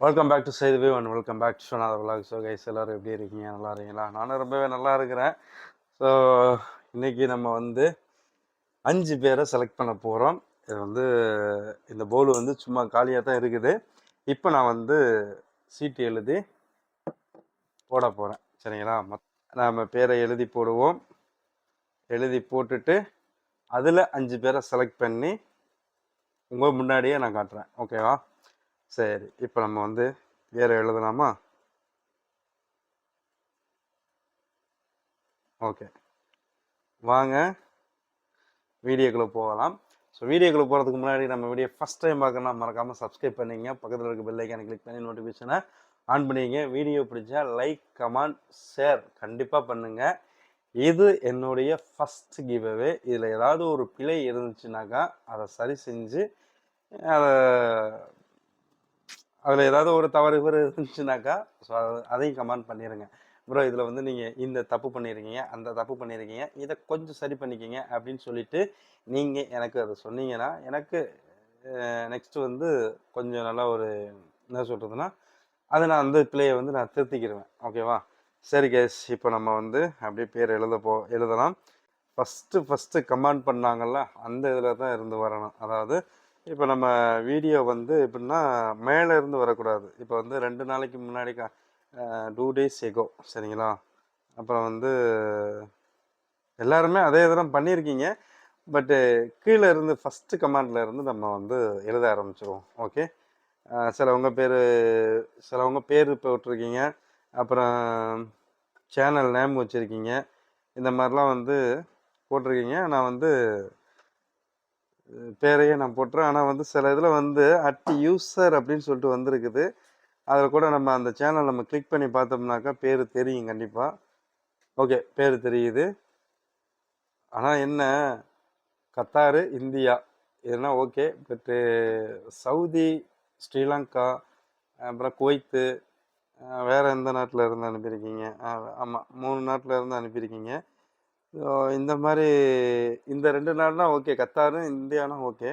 Welcome back to சேதுவே and welcome back to சொன்னாத vlog so guys எல்லோரும் எப்படி இருக்கீங்க? நல்லா இருக்கீங்களா? நானும் ரொம்பவே நல்லா இருக்கிறேன். ஸோ இன்றைக்கி நம்ம வந்து அஞ்சு பேரை செலக்ட் பண்ண போகிறோம் இது வந்து இந்த போல் வந்து சும்மா காலியாக தான் இருக்குது. இப்போ நான் வந்து சீட்டு எழுதி போட போகிறேன் சரிங்களா? மத் நாம் பேரை எழுதி போடுவோம். எழுதி போட்டுட்டு அதில் அஞ்சு பேரை செலக்ட் பண்ணி உங்கள் முன்னாடியே நான் காட்டுறேன். ஓகேவா சரி இப்போ நம்ம வந்து வேறு எழுதலாமா? ஓகே. வாங்க வீடியோக்குள்ளே போகலாம். ஸோ வீடியோக்குள்ளே போகிறதுக்கு முன்னாடி நம்ம வீடியோ ஃபஸ்ட் டைம் பார்க்கணும்னா மறக்காமல் சப்ஸ்கிரைப் பண்ணிங்க. பக்கத்தில் இருக்க பெல்லைக்கான கிளிக் பண்ணி நோட்டிஃபிகேஷனை ஆன் பண்ணிங்க. வீடியோ பிடிச்சா லைக் கமெண்ட் ஷேர் கண்டிப்பாக பண்ணுங்கள் இது என்னுடைய ஃபஸ்ட் கிவ்அவே இதில் ஏதாவது ஒரு பிழை இருந்துச்சுனாக்கா அதை சரி செஞ்சு அதை அதில் ஏதாவது ஒரு தவறு இவர் இருந்துச்சுனாக்கா ஸோ அதையும் கமெண்ட் பண்ணிடுங்க ப்ரோ இதில் வந்து நீங்கள் இந்த தப்பு பண்ணியிருக்கீங்க அந்த தப்பு பண்ணியிருக்கீங்க இதை கொஞ்சம் சரி பண்ணிக்கிங்க அப்படின்னு சொல்லிட்டு நீங்கள் எனக்கு அதை சொன்னீங்கன்னா எனக்கு நெக்ஸ்ட்டு வந்து கொஞ்சம் நல்லா ஒரு என்ன சொல்கிறதுனா அதை நான் அந்த பிள்ளையை வந்து நான் திருத்திக்கிடுவேன் ஓகேவா சரி கேஸ் இப்போ நம்ம வந்து அப்படியே பேர் எழுத போ எழுதலாம். ஃபஸ்ட்டு ஃபஸ்ட்டு கமெண்ட் பண்ணாங்கல்ல அந்த இதில் தான் இருந்து வரணும். அதாவது இப்போ நம்ம வீடியோ வந்து எப்படின்னா மேலே இருந்து வரக்கூடாது. இப்போ வந்து ரெண்டு நாளைக்கு முன்னாடி டூ டேஸ் எகோ சரிங்களா? அப்புறம் வந்து எல்லாருமே அதே இதெல்லாம் பண்ணியிருக்கீங்க. பட்டு கீழே இருந்து ஃபஸ்ட்டு கமாண்டில் இருந்து நம்ம வந்து எழுத ஆரம்பிச்சிருவோம். ஓகே? சிலவங்க பேர் சிலவங்க பேர் இப்போ போட்டிருக்கீங்க அப்புறம் சேனல் நேம் வச்சுருக்கீங்க. இந்த மாதிரிலாம் வந்து போட்டிருக்கீங்க. நான் வந்து பேரையே நான் போட்டுறேன். ஆனால் வந்து சில இதில் வந்து அட் யூசர் அப்படின்னு சொல்லிட்டு வந்திருக்குது. அதில் கூட நம்ம அந்த சேனல் நம்ம கிளிக் பண்ணி பார்த்தோம்னாக்கா பேர் தெரியும் கண்டிப்பாக ஓகே பேர் தெரியுது. ஆனால் என்ன? Qatar India. இதெல்லாம் ஓகே பட்டு சவுதி ஸ்ரீலங்கா அப்புறம் குவைத்து வேறு எந்த நாட்டில் இருந்து அனுப்பியிருக்கீங்க? ஆமாம் மூணு நாட்டில் இருந்து அனுப்பியிருக்கீங்க. இந்த மாதிரி இந்த ரெண்டு நாள்னா ஓகே. கத்தாரும் இந்தியானா ஓகே.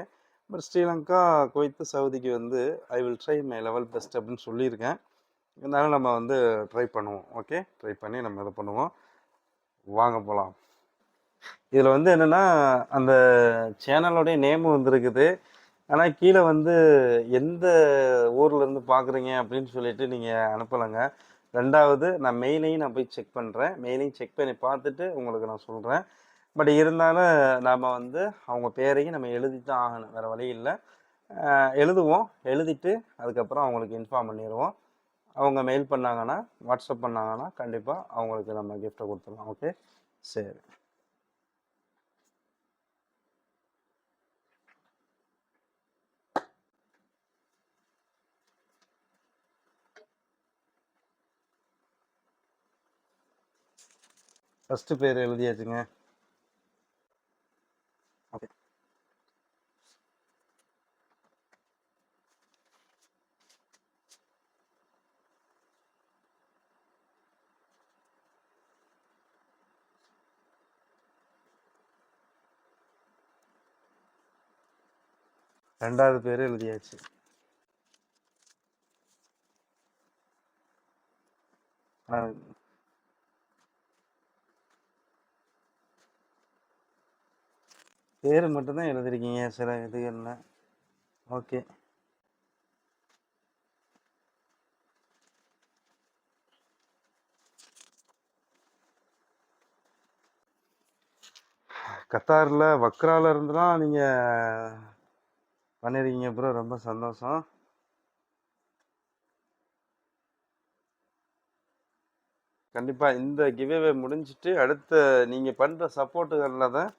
பட் ஸ்ரீலங்கா குவைத்து சவுதிக்கு வந்து I will try my level best அப்படின்னு சொல்லியிருக்கேன். இருந்தாலும் நம்ம வந்து ட்ரை பண்ணுவோம். ஓகே? ட்ரை பண்ணி நம்ம இதை பண்ணுவோம். வாங்க போகலாம் இதில் வந்து என்னென்னா அந்த சேனலோடைய நேமும் வந்துருக்குது. ஆனால் கீழே வந்து எந்த ஊர்லேருந்து பார்க்குறீங்க அப்படின்னு சொல்லிட்டு நீங்கள் அனுப்பலைங்க. ரெண்டாவது நான் மெயிலையும் நான் போய் செக் பண்ணுறேன் மெயிலையும் செக் பண்ணி பார்த்துட்டு உங்களுக்கு நான் சொல்கிறேன் பட் இருந்தாலும் நாம் வந்து அவங்க பேரையும் நம்ம எழுதி தான் ஆகணும். வேறு வழி இல்லை. எழுதுவோம். எழுதிட்டு அதுக்கப்புறம் அவங்களுக்கு இன்ஃபார்ம் பண்ணிடுவோம். அவங்க மெயில் பண்ணாங்கன்னா வாட்ஸ்அப் பண்ணாங்கன்னா கண்டிப்பாக அவங்களுக்கு நம்ம கிஃப்ட்டை கொடுத்துடலாம். ஓகே சரி. ஃபஸ்ட்டு பேர் எழுதியாச்சுங்க. ஓகே ரெண்டாவது பேர் எழுதியாச்சு. பேர் மட்டும்தான் எழுதிருக்கீங்க சில இதுகளில். ஓகே. கத்தாரில் வக்ரால இருந்துலாம் நீங்கள் பண்ணியிருக்கீங்க ப்ரோ ரொம்ப சந்தோஷம். கண்டிப்பாக இந்த கிவ்வே முடிஞ்சிட்டு அடுத்த நீங்கள் பண்ணுற சப்போர்ட்டுகளில் தான்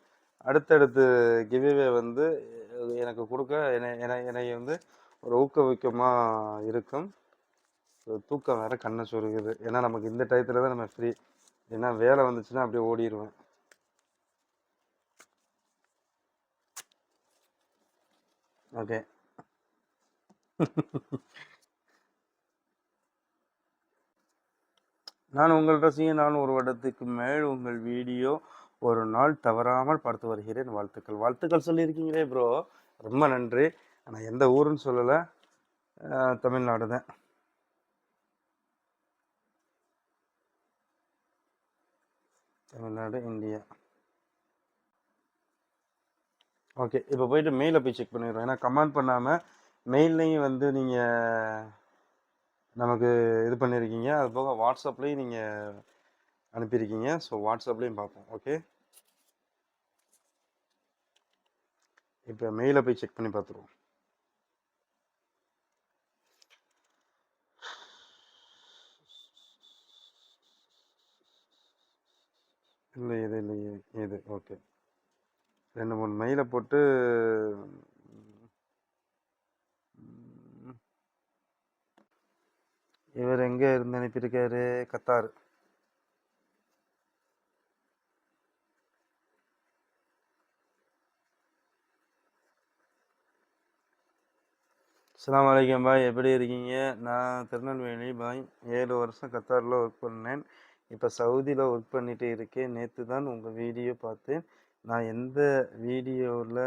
அடுத்தடுத்து கிவ்வே வந்து எனக்கு கொடுக்க என்னை என்னை வந்து ஒரு ஊக்குவிக்கமாக இருக்கும். தூக்கம் வேறு கண்ணை சுருகுது. ஏன்னா நமக்கு இந்த டயத்தில் தான் நம்ம ஃப்ரீ ஏன்னா வேலை வந்துச்சுன்னா அப்படியே ஓடிடுவேன் ஓகே. நான் உங்கள் ரசிகன் நான் ஒரு வருடத்துக்கு மேல் உங்கள் வீடியோ ஒரு நாள் தவறாமல் பார்த்து வருகிறேன். வாழ்த்துக்கள். வாழ்த்துக்கள் சொல்லியிருக்கீங்களே ப்ரோ ரொம்ப நன்றி. ஆனால் எந்த ஊருன்னு சொல்லலை. தமிழ்நாடு தான். தமிழ்நாடு இந்தியா. ஓகே இப்போ போயிட்டு மெயிலில் போய் செக் பண்ணிடுறோம். ஏன்னா கமெண்ட் பண்ணாமல் மெயில்லையும் வந்து நீங்கள் நமக்கு இது பண்ணியிருக்கீங்க அது போக வாட்ஸ்அப்லேயும் நீங்கள் அனுப்பியிருக்கீங்க. ஸோ வாட்ஸ்அப்லேயும் பார்ப்போம். ஓகே இப்போ மெயிலை போய் செக் பண்ணி பார்த்துருவோம் இல்லை இது இல்லையே இது ஓகே ரெண்டு மூணு மெயிலை போட்டு இவர் எங்கே இருந்து அனுப்பியிருக்காரு? கத்தார். அஸ்லாம் வலைக்கம் பாய் எப்படி இருக்கீங்க? நான் திருநெல்வேலி பாய் ஏழு வருஷம் கத்தாரில் ஒர்க் பண்ணேன். இப்போ சவுதியில் ஒர்க் பண்ணிட்டு இருக்கேன். நேற்று தான் உங்கள் வீடியோ பார்த்தேன். நான் எந்த வீடியோவில்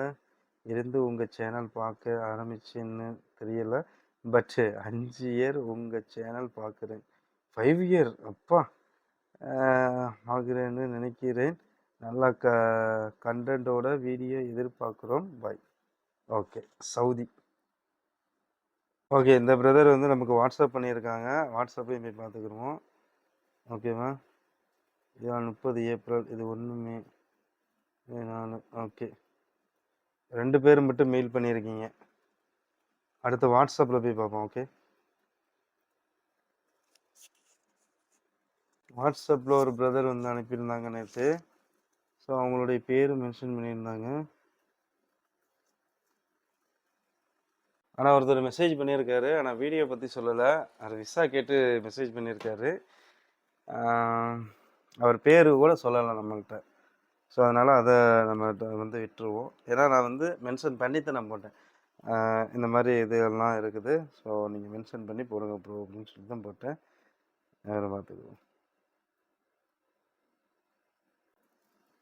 இருந்து உங்கள் சேனல் பார்க்க ஆரம்பிச்சேன்னு தெரியல. பட்டு அஞ்சு இயர் உங்கள் சேனல் பார்க்குறேன். ஃபைவ் இயர் அப்பா. ஆகுறேன்னு நினைக்கிறேன். நல்லா க கண்டென்ட்டோட வீடியோ எதிர்பார்க்குறோம். Bye okay Saudi. ஓகே இந்த பிரதர் வந்து நமக்கு வாட்ஸ்அப் பண்ணியிருக்காங்க. வாட்ஸ்அப்பையும் போய் பார்த்துக்குருவோம். ஓகேவா இது முப்பது ஏப்ரல் இது ஒன்று மே மே நாலு ஓகே ரெண்டு பேரும் மட்டும் மெயில் பண்ணியிருக்கீங்க. அடுத்து வாட்ஸ்அப்பில் போய் பார்ப்போம் ஓகே வாட்ஸ்அப்பில் ஒரு பிரதர் வந்து அனுப்பியிருந்தாங்க நேற்று ஸோ அவங்களுடைய பேர் மென்ஷன் பண்ணியிருந்தாங்க. ஆனால் ஒருத்தர் மெசேஜ் பண்ணியிருக்காரு. ஆனால் வீடியோ பற்றி சொல்லலை. அவர் விசா கேட்டு மெசேஜ் பண்ணியிருக்காரு. அவர் பேர் கூட சொல்லலை நம்மள்கிட்ட ஸோ அதனால் அதை நம்ம வந்து விட்டுருவோம். ஏன்னா நான் வந்து மென்ஷன் பண்ணி தான் நான் போட்டேன். இந்த மாதிரி இதெல்லாம் இருக்குது. ஸோ நீங்கள் மென்ஷன் பண்ணி போடுங்க ப்ரோ அப்படின்னு சொல்லி தான் போட்டேன். வேறு பார்த்துக்குவோம்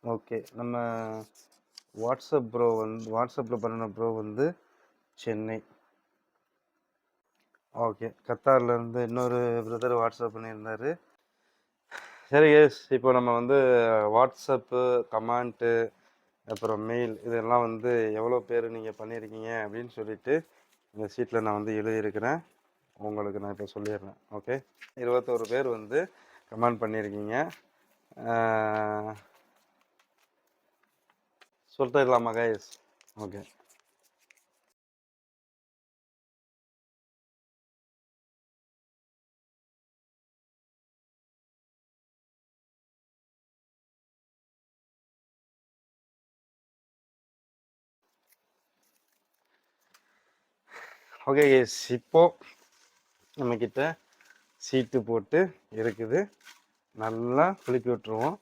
ஓகே நம்ம வாட்ஸ்அப் ப்ரோ வந்து வாட்ஸ்அப்பில் பண்ணின ப்ரோ வந்து சென்னை. ஓகே. கத்தார்லேருந்து இன்னொரு பிரதர் வாட்ஸ்அப் பண்ணியிருந்தாரு. சரி எஸ் இப்போ நம்ம வந்து வாட்ஸ்அப்பு கமெண்ட்டு அப்புறம் மெயில் இதெல்லாம் வந்து எவ்வளோ பேர் நீங்கள் பண்ணியிருக்கீங்க அப்படின்னு சொல்லிட்டு இந்த சீட்டில் நான் வந்து எழுதியிருக்கிறேன். உங்களுக்கு நான் இப்போ சொல்லிடுறேன். ஓகே இருபத்தோரு பேர் வந்து கமெண்ட் பண்ணியிருக்கீங்க. சொல்லிட்டு இல்லாமா கைஸ் ஓகே ஓகே எஸ் இப்போது நம்மக்கிட்ட சீட்டு போட்டு இருக்குது. நல்லா குலுக்கி விட்டுருவோம்.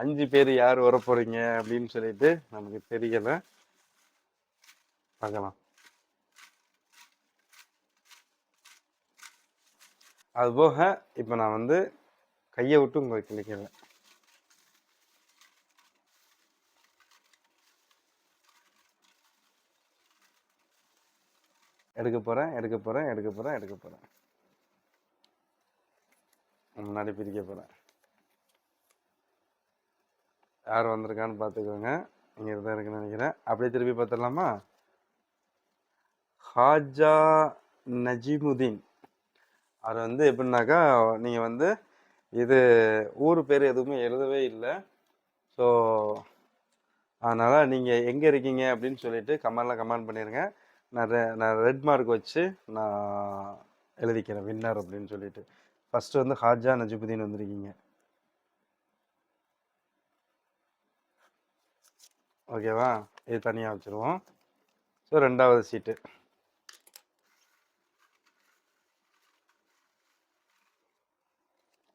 அஞ்சு பேர் யார் வர அப்படின்னு சொல்லிட்டு நமக்கு தெரியலை. பார்க்கலாம். அதுபோக இப்போ நான் வந்து கையை விட்டு உங்களுக்கு கிளிக்கிறேன் எடுக்க போகிறேன் எடுக்க போகிறேன் எடுக்க போகிறேன் எடுக்க போகிறேன் முன்னாடி பிரிக்க போகிறேன் யார் வந்திருக்கான்னு பார்த்துக்கோங்க. இங்கே தான் இருக்குன்னு நினைக்கிறேன். அப்படியே திருப்பி பார்த்துடலாமா? ஹாஜா நஜிமுதீன். அவர் வந்து எப்படின்னாக்கா நீங்கள் வந்து இது ஊர் பேர் எதுவுமே எழுதவே இல்லை. ஸோ அதனால் நீங்கள் எங்கே இருக்கீங்க அப்படின்னு சொல்லிட்டு கமெண்டில் கமெண்ட் பண்ணிடுங்க நான் ரெ நான் ரெட் மார்க் வச்சு நான் எழுதிக்கிறேன் வின்னர் அப்படின்னு சொல்லிட்டு. ஃபஸ்ட்டு வந்து ஹாஜா நஜிபுதீன் வந்திருக்கீங்க. ஓகேவா இது தனியாக வச்சுருவோம். ஸோ ரெண்டாவது சீட்டு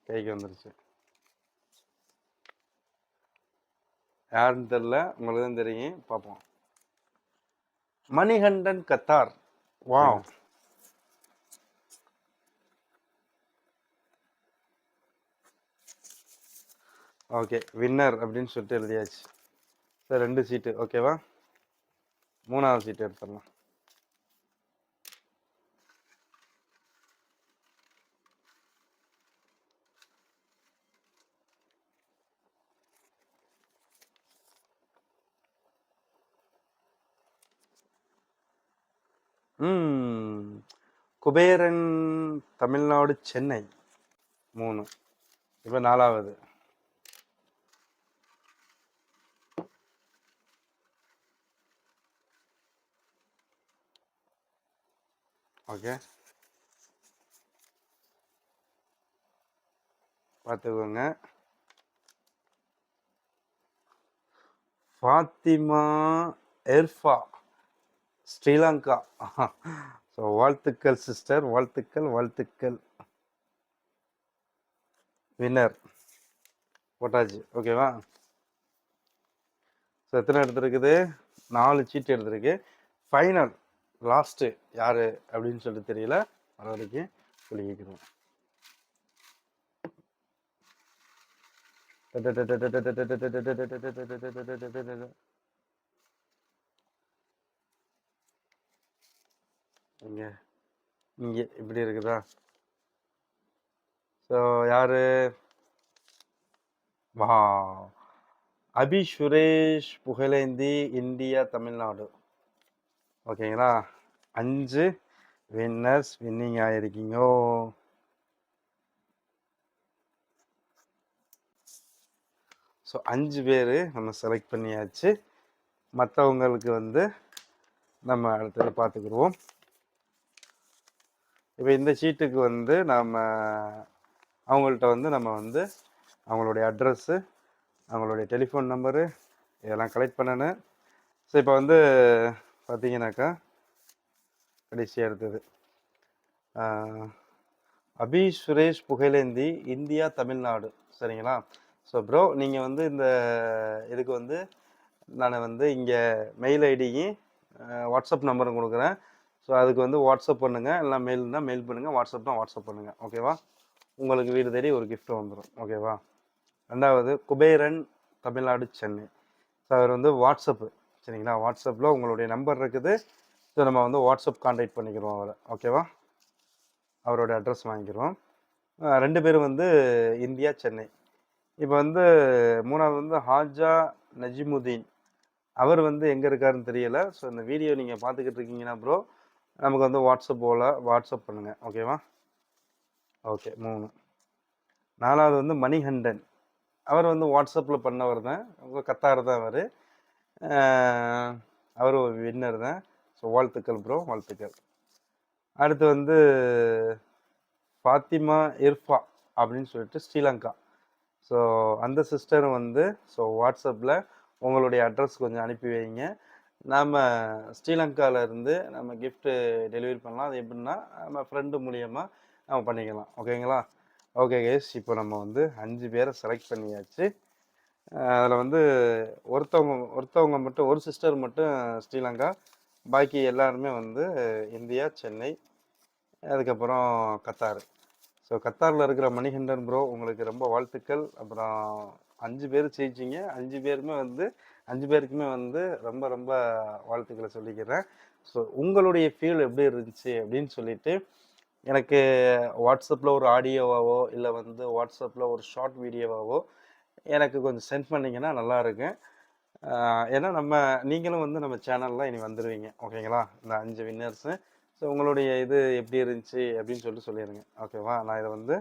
கைக்கு வந்துருச்சு. யாருன்னு தெரில உங்களுக்கு தான் தெரியும். பார்ப்போம். Manikandan Qatar. Wow okay winner அப்படின்னு சொல்லிட்டு எழுதியாச்சு. சார் ரெண்டு சீட்டு ஓகேவா மூணாவது சீட்டு எடுத்துடலாம். குபேரன் தமிழ்நாடு சென்னை. மூணு. இப்போ நாலாவது. ஓகே. பார்த்துக்கோங்க. ஃபாத்திமா எர்ஃபா. ஸ்ரீலங்கா ஸோ வாழ்த்துக்கள் சிஸ்டர் வாழ்த்துக்கள் வாழ்த்துக்கள் வின்னர் போட்டாச்சு ஓகேவா ஸோ எத்தனை எடுத்துருக்குது நாலு சீட்டு எடுத்திருக்கு ஃபைனல் லாஸ்ட்டு யார் அப்படின்னு சொல்லிட்டு தெரியல வர வரைக்கும் சொல்லிக்கிறோம் இங்க இங்கே இப்படி இருக்குதா? ஸோ யார்? வா. அபி சுரேஷ் புகழேந்தி இந்தியா தமிழ்நாடு. ஓகேங்களா? அஞ்சு வின்னர்ஸ் வின்னிங் ஆகிருக்கீங்கோ ஸோ அஞ்சு பேர் நம்ம செலக்ட் பண்ணியாச்சு. மற்றவங்களுக்கு வந்து நம்ம அடுத்தது பார்த்துக்குருவோம் இப்போ இந்த சீட்டுக்கு வந்து நம்ம அவங்கள்ட்ட வந்து நம்ம வந்து அவங்களுடைய அட்ரஸ்ஸு அவங்களுடைய டெலிஃபோன் நம்பரு இதெல்லாம் கலெக்ட் பண்ணணும் ஸோ இப்போ வந்து பார்த்தீங்கன்னாக்கா கடைசியாக இருந்தது அபி சுரேஷ் புகழேந்தி இந்தியா தமிழ்நாடு. சரிங்களா? ஸோ ப்ரோ நீங்கள் வந்து இந்த இதுக்கு வந்து நான் வந்து இங்கே மெயில் ஐடியும் வாட்ஸ்அப் நம்பரும் கொடுக்குறேன். ஸோ அதுக்கு வந்து வாட்ஸ்அப் பண்ணுங்கள் இல்லை மெயில்னா மெயில் பண்ணுங்கள் வாட்ஸ்அப்னா வாட்ஸ்அப் பண்ணுங்கள் ஓகேவா உங்களுக்கு வீடு தேடி ஒரு கிஃப்ட் வந்துடும் ஓகேவா ரெண்டாவது குபேரன் தமிழ்நாடு சென்னை. ஸோ அவர் வந்து வாட்ஸ்அப்பு சரிங்களா? வாட்ஸ்அப்பில் உங்களுடைய நம்பர் இருக்குது. ஸோ நம்ம வந்து வாட்ஸ்அப் கான்டாக்ட் பண்ணிக்கிறோம் அவரை. ஓகேவா அவரோட அட்ரஸ் வாங்கிக்கிறோம். ரெண்டு பேரும் வந்து இந்தியா சென்னை. இப்போ வந்து மூணாவது வந்து ஹாஜா நஜிமுதீன். அவர் வந்து எங்கே இருக்காருன்னு தெரியல. ஸோ இந்த வீடியோ நீங்கள் பார்த்துக்கிட்டு இருக்கீங்கன்னா ப்ரோ நமக்கு வந்து வாட்ஸ்அப் போல் வாட்ஸ்அப் பண்ணுங்கள் ஓகேவா ஓகே மூணு. நாலாவது வந்து மணிகண்டன். அவர் வந்து வாட்ஸ்அப்பில் பண்ணவர் தான். உங்க கத்தார் தான் அவர். அவர் ஒரு வின்னர் தான். ஸோ வாழ்த்துக்கள் ப்ரோ வாழ்த்துக்கள். அடுத்து வந்து ஃபாத்திமா இர்ஃபா அப்படின்னு சொல்லிட்டு ஸ்ரீலங்கா. ஸோ அந்த சிஸ்டரும் வந்து ஸோ வாட்ஸ்அப்பில் உங்களுடைய அட்ரஸ் கொஞ்சம் அனுப்பி வைங்க. நாம் ஸ்ரீலங்காவில் இருந்து நம்ம கிஃப்ட்டு டெலிவரி பண்ணலாம். அது எப்படின்னா நம்ம ஃப்ரெண்டு மூலியமாக நம்ம பண்ணிக்கலாம். ஓகேங்களா ஓகே கேஸ் இப்போ நம்ம வந்து அஞ்சு பேரை செலக்ட் பண்ணியாச்சு. அதில் வந்து ஒருத்தவங்க ஒருத்தவங்க மட்டும் ஒரு சிஸ்டர் மட்டும் ஸ்ரீலங்கா. பாக்கி எல்லாருமே வந்து இந்தியா சென்னை அதுக்கப்புறம் கத்தார். ஸோ கத்தாரில் இருக்கிற மணிகண்டன் ப்ரோ உங்களுக்கு ரொம்ப வாழ்த்துக்கள். அப்புறம் அஞ்சு பேர் ஜெயிச்சிங்க. அஞ்சு பேருமே வந்து அஞ்சு பேருக்குமே வந்து ரொம்ப ரொம்ப வாழ்த்துக்களை சொல்லிக்கிறேன். ஸோ உங்களுடைய ஃபீல் எப்படி இருந்துச்சு அப்படின்னு சொல்லிட்டு எனக்கு வாட்ஸ்அப்பில் ஒரு ஆடியோவாவோ இல்லை வந்து வாட்ஸ்அப்பில் ஒரு ஷார்ட் வீடியோவாவோ எனக்கு கொஞ்சம் சென்ட் பண்ணிங்கன்னா நல்லாயிருக்கும் ஏன்னா நம்ம நீங்களும் வந்து நம்ம சேனலில் இனி வந்துடுவீங்க ஓகேங்களா இந்த அஞ்சு வின்னர்ஸு ஸோ உங்களுடைய இது எப்படி இருந்துச்சு அப்படின்னு சொல்லிட்டு சொல்லிடுங்க ஓகேவா நான் இதை வந்து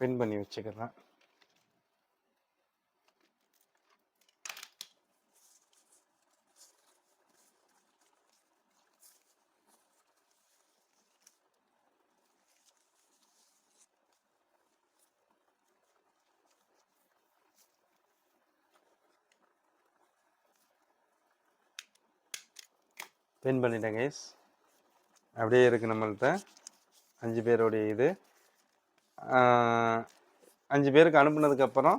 வின் பண்ணி வச்சுக்கிறேன். பின் பண்ணிட்டேன் கைஸ் அப்படியே இருக்கு நம்மள்கிட்ட அஞ்சு பேருடைய இது. அஞ்சு பேருக்கு அனுப்புனதுக்கப்புறம்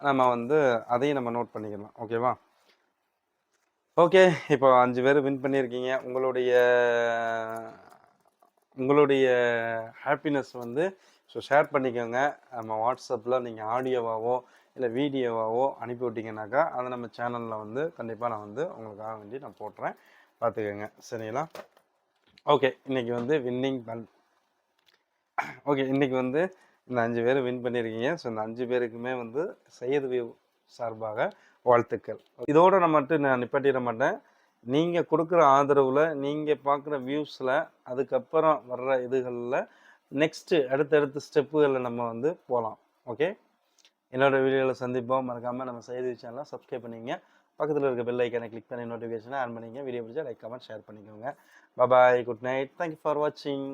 நம்ம வந்து அதையும் நம்ம நோட் பண்ணிக்கலாம். ஓகேவா ஓகே இப்போ அஞ்சு பேர் வின் பண்ணியிருக்கீங்க. உங்களுடைய உங்களுடைய ஹாப்பினஸ் வந்து ஸோ ஷேர் பண்ணிக்கோங்க. நம்ம வாட்ஸ்அப்பில் நீங்கள் ஆடியோவாவோ இல்லை வீடியோவாவோ அனுப்பி விட்டிங்கனாக்கா அதை நம்ம சேனலில் வந்து கண்டிப்பாக நான் வந்து உங்களுக்காக வேண்டி நான் போட்டுறேன். பார்த்துக்கோங்க சரிங்களா? ஓகே இன்றைக்கி வந்து வின்னிங் பண் ஓகே இன்றைக்கி வந்து இந்த அஞ்சு பேர் வின் பண்ணியிருக்கீங்க ஸோ இந்த அஞ்சு பேருக்குமே வந்து செய்யது வியூ சார்பாக வாழ்த்துக்கள். இதோட நான் மட்டும் நான் நிப்பாட்டிட மாட்டேன். நீங்கள் கொடுக்குற ஆதரவில் நீங்கள் பார்க்குற வியூஸில் அதுக்கப்புறம் வர்ற இதுகளில் நெக்ஸ்ட்டு அடுத்தடுத்த ஸ்டெப்புகளில் நம்ம வந்து போகலாம் ஓகே என்னோடய வீடியோவில் சந்திப்போம். மறக்காமல் நம்ம செய்தி சேனலை சப்ஸ்கிரைப் பண்ணிங்க பக்கத்தில் இருக்க பெல் ஐக்கனை கிளிக் பண்ணி நோட்டிஃபிகேஷனை ஆன் பண்ணிங்க வீடியோ பிடிச்சா லைக் கமெண்ட் ஷேர் பண்ணிக்கோங்க. Bye bye good night thank you for வாட்சிங்